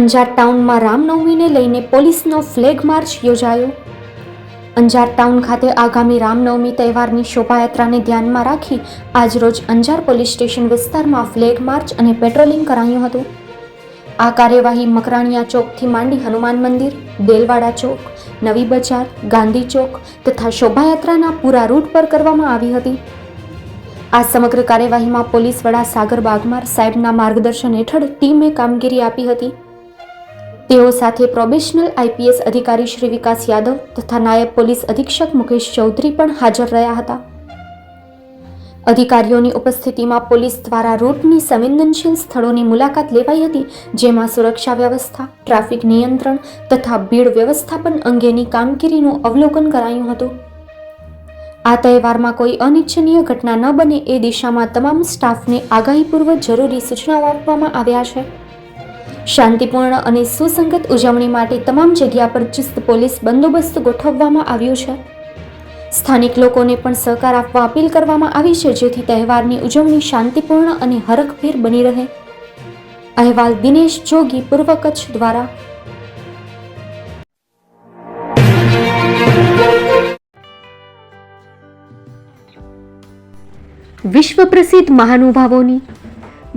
અંજાર ટાઉનમાં રામનવમીને લઈને પોલીસનો flag March યોજાયો. અંજાર ટાઉન ખાતે આગામી રામનવમી તહેવારની શોભાયાત્રાને ધ્યાનમાં રાખી આજરોજ અંજાર પોલીસ સ્ટેશન વિસ્તારમાં ફ્લેગ માર્ચ અને પેટ્રોલિંગ કરાયું હતું. આ કાર્યવાહી મકરાણિયા ચોકથી માંડી હનુમાન મંદિર, દેલવાડા ચોક, નવી બજાર, ગાંધી ચોક તથા શોભાયાત્રાના પૂરા રૂટ પર કરવામાં આવી હતી. આ સમગ્ર કાર્યવાહીમાં પોલીસ વડા સાગર બાગમાર સાહેબના માર્ગદર્શન હેઠળ ટીમે કામગીરી આપી હતી. તેઓ સાથે પ્રોબેશનલ આઈપીએસ અધિકારી શ્રી વિકાસ યાદવ તથા નાયબ પોલીસ અધિક્ષક મુકેશ ચૌધરી પણ હાજર રહ્યા હતા. અધિકારીઓની ઉપસ્થિતિમાં પોલીસ દ્વારા રૂટની સંવેદનશીલ સ્થળોની મુલાકાત લેવાઈ હતી, જેમાં સુરક્ષા વ્યવસ્થા, ટ્રાફિક નિયંત્રણ તથા ભીડ વ્યવસ્થાપન અંગેની કામગીરીનું અવલોકન કરાયું હતું. આ તહેવારમાં કોઈ અનિચ્છનીય ઘટના ન બને એ દિશામાં તમામ સ્ટાફને આગાહીપૂર્વક જરૂરી સૂચનાઓ આપવામાં આવ્યા છે. શાંતિપૂર્ણ અને સુસંગત ઉજવણી માટે તમામ જગ્યા પર ચુસ્ત પોલીસ બંદોબસ્ત ગોઠવવામાં આવ્યો છે. સ્થાનિક લોકોને પણ સહકાર આપવા અપીલ કરવામાં આવી છે, જેથી તહેવારની ઉજવણી શાંતિપૂર્ણ અને હરખભેર બની રહે. અહેવાલ દિનેશ જોગી, પૂર્વ કચ્છ દ્વારા. વિશ્વ પ્રસિદ્ધ મહાનુભાવોની